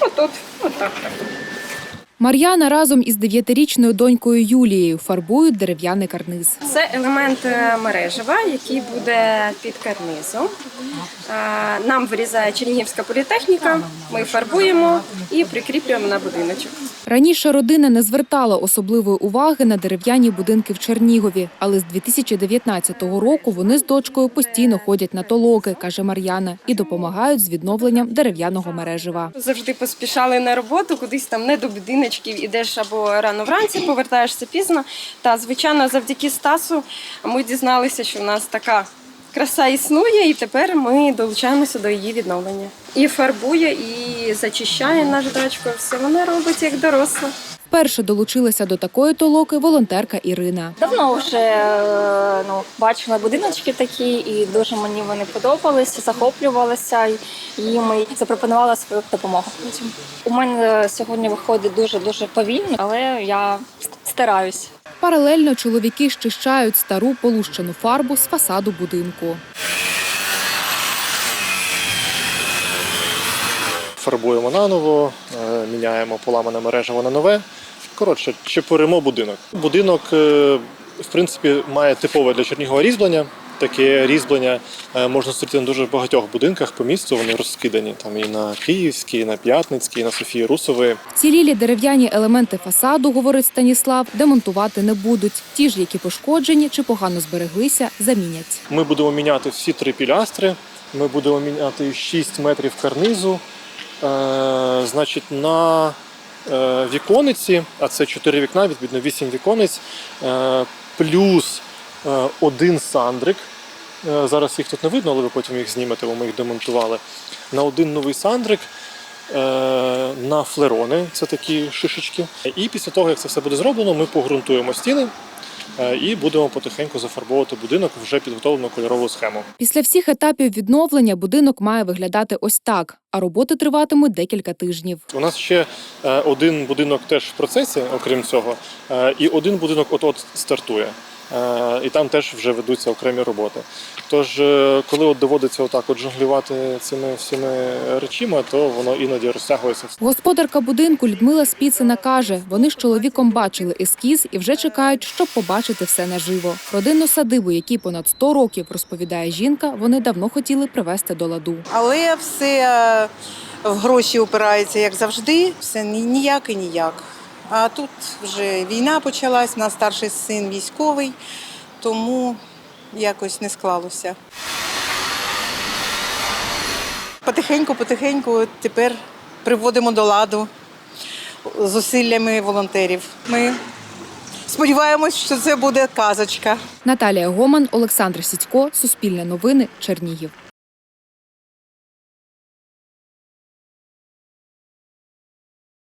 Отут, отак. Мар'яна разом із дев'ятирічною донькою Юлією фарбують дерев'яний карниз. Це елемент е, мережева, який буде під карнизом. Е, Нам вирізає Чернігівська політехніка, ми фарбуємо і прикріплюємо на будиночок. Раніше родина не звертала особливої уваги на дерев'яні будинки в Чернігові, але з 2019 року вони з дочкою постійно ходять на толоки, каже Мар'яна, і допомагають з відновленням дерев'яного мережева. Завжди поспішали на роботу, кудись там не до будиночків, ідеш або рано вранці, повертаєшся пізно. Та звичайно, завдяки Стасу ми дізналися, що в нас така краса існує, і тепер ми долучаємося до її відновлення. І фарбує, і зачищає наш дачко. Все вона робить як доросла. Вперше долучилася до такої толоки волонтерка Ірина. Давно вже е, ну, бачила будиночки такі, і дуже мені вони подобалися, захоплювалася їм і запропонувала свою допомогу. потім. У мене сьогодні виходить дуже дуже повільно, але я стараюсь. Паралельно чоловіки щищають стару полущену фарбу з фасаду будинку. фарбуємо наново, е, міняємо поламане мережево на нове. Коротше, чепуримо будинок. Будинок, е, в принципі, має типове для Чернігова різьблення. Таке різьблення е, можна зустріти на дуже багатьох будинках по місту. Вони розкидані там і на Київській, і на П'ятницькій, і на Софії Русової. Цілілі дерев'яні елементи фасаду, говорить Станіслав, демонтувати не будуть. Ті ж, які пошкоджені чи погано збереглися, замінять. Ми будемо міняти всі три пілястри. Ми будемо міняти 6 метрів карнизу. Е, значить, на вікониці, а це 4 вікна, відповідно 8 віконець, е, плюс е, один сандрик. Е, зараз їх тут не видно, але ви потім їх знімете, бо ми їх демонтували. На один новий сандрик. е, На флерони, це такі шишечки. І після того, як це все буде зроблено, ми погрунтуємо стіни е, і будемо потихеньку зафарбовувати будинок в вже підготовлену кольорову схему. Після всіх етапів відновлення будинок має виглядати ось так, а роботи триватимуть декілька тижнів. У нас ще е, один будинок теж в процесі, окрім цього, е, і один будинок от-от стартує. Е, І там теж вже ведуться окремі роботи. Тож, е, коли от доводиться отак от жонглювати цими всіми речима, то воно іноді розтягується. Господарка будинку Людмила Спіцина каже, вони з чоловіком бачили ескіз і вже чекають, щоб побачити все наживо. Родинну садибу, якій понад 100 років розповідає жінка, вони давно хотіли привести до ладу. Але все е, в гроші опирається, як завжди, все ніяк і ніяк. А тут вже війна почалась, у нас старший син військовий, тому якось не склалося. Потихеньку, потихеньку тепер приводимо до ладу зусиллями волонтерів. Ми сподіваємось, що це буде казочка. Наталія Гоман, Олександр Сідько, Суспільне новини, Чернігів.